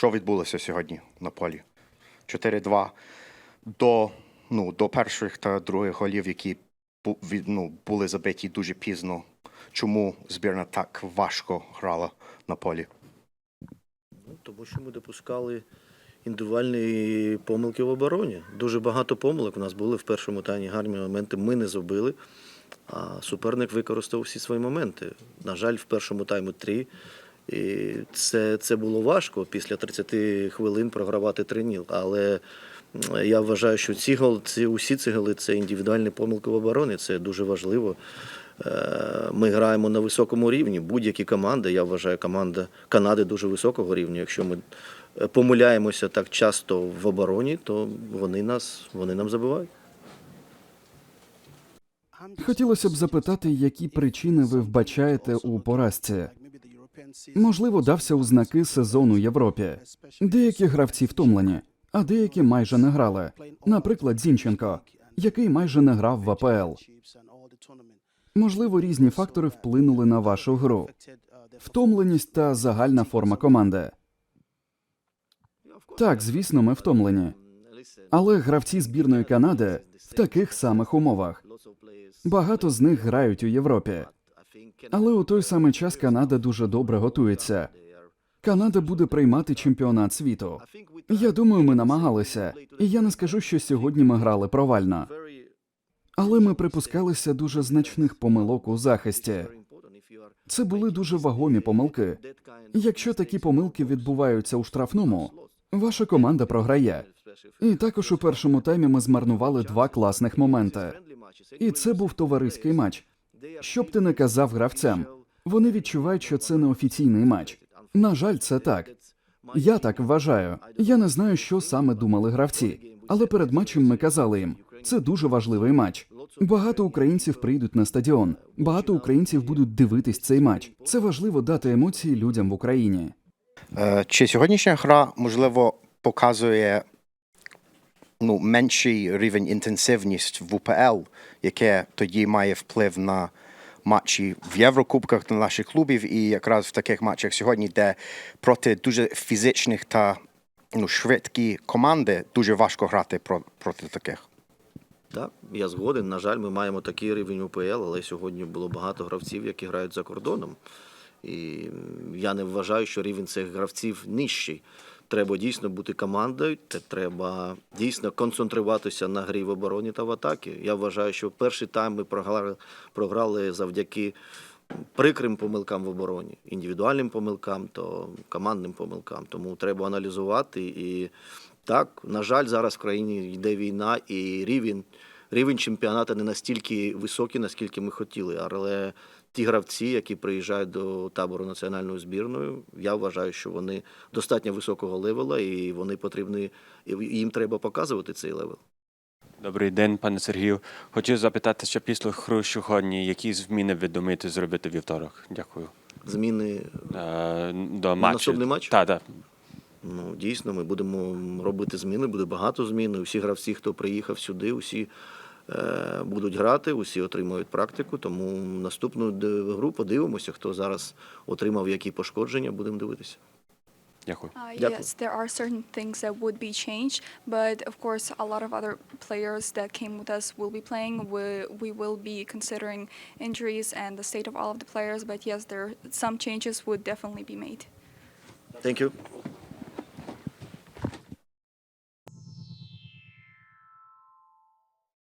що відбулося сьогодні на полі? 4-2 до, ну, до перших та других голів, які ну, були забиті дуже пізно. Чому збірна так важко грала на полі? Ну, тому що ми допускали індивідуальні помилки в обороні. Дуже багато помилок у нас були в першому тайні гарні моменти. Ми не зробили, а суперник використав всі свої моменти. На жаль, в першому тайму три. І це, це було важко після 30 хвилин програвати 3 ніл. Але я вважаю, що ці гол, ці, усі ці голи це індивідуальні помилки в обороні. Це дуже важливо. Е, Ми граємо на високому рівні. Будь-які команди, я вважаю, команда Канади дуже високого рівня. Якщо ми е, помиляємося так часто в обороні, то вони нас вони нам забивають. Хотілося б запитати, які причини ви вбачаєте у поразці. Можливо, дався у знаки сезону Європі. Деякі гравці втомлені, а деякі майже не грали. Наприклад, Зінченко, який майже не грав в АПЛ. Можливо, різні фактори вплинули на вашу гру. Втомленість та загальна форма команди. Так, звісно, ми втомлені. Але гравці збірної Канади в таких самих умовах. Багато з них грають у Європі. Але у той самий час Канада дуже добре готується. Канада буде приймати чемпіонат світу. Я думаю, ми намагалися, і я не скажу, що сьогодні ми грали провально. Але ми припускалися дуже значних помилок у захисті. Це були дуже вагомі помилки. Якщо такі помилки відбуваються у штрафному, ваша команда програє. І також у першому таймі ми змарнували два класних моменти. І це був товариський матч. Що б ти не казав гравцям, вони відчувають, що це не офіційний матч. На жаль, це так. Я так вважаю. Я не знаю, що саме думали гравці, але перед матчем ми казали їм: це дуже важливий матч. Багато українців прийдуть на стадіон. Багато українців будуть дивитись цей матч. Це важливо дати емоції людям в Україні. Е, Чи сьогоднішня гра, можливо, показує ну, менший рівень інтенсивність в УПЛ, яке тоді має вплив на матчі в Єврокубках на наших клубів, і якраз в таких матчах сьогодні, де проти дуже фізичних та ну, швидкі команди дуже важко грати про, проти таких. Так, я згоден. На жаль, ми маємо такий рівень УПЛ, але сьогодні було багато гравців, які грають за кордоном. І я не вважаю, що рівень цих гравців нижчий. Треба дійсно бути командою, треба дійсно концентруватися на грі в обороні та в атакі. Я вважаю, що перший тайм ми програли, програли завдяки прикрим помилкам в обороні, індивідуальним помилкам, то командним помилкам. Тому треба аналізувати. І так, на жаль, зараз в країні йде війна, і рівень, рівень чемпіонату не настільки високий, наскільки ми хотіли. Але ті гравці, які приїжджають до табору національною збірною, я вважаю, що вони достатньо високого левела, і вони потрібні, і їм треба показувати цей левел. Добрий день, пане Сергію. Хочу запитати, що після сьогодні, які зміни ви думаєте зробити вівторок? Дякую. Зміни Е, до матчу. наступний матч? Так, так. Ну, дійсно, ми будемо робити зміни, буде багато змін. Усі гравці, хто приїхав сюди, усі будуть грати, усі отримують практику. Тому наступну гру подивимося, хто зараз отримав які пошкодження, будемо дивитися. Дякую. Uh, yes, there are certain things that would be changed, but of course, a lot of other players that came with us will be playing. We, we will be considering injuries and the state of all of the players, but yes, there some changes would definitely be made. Thank you.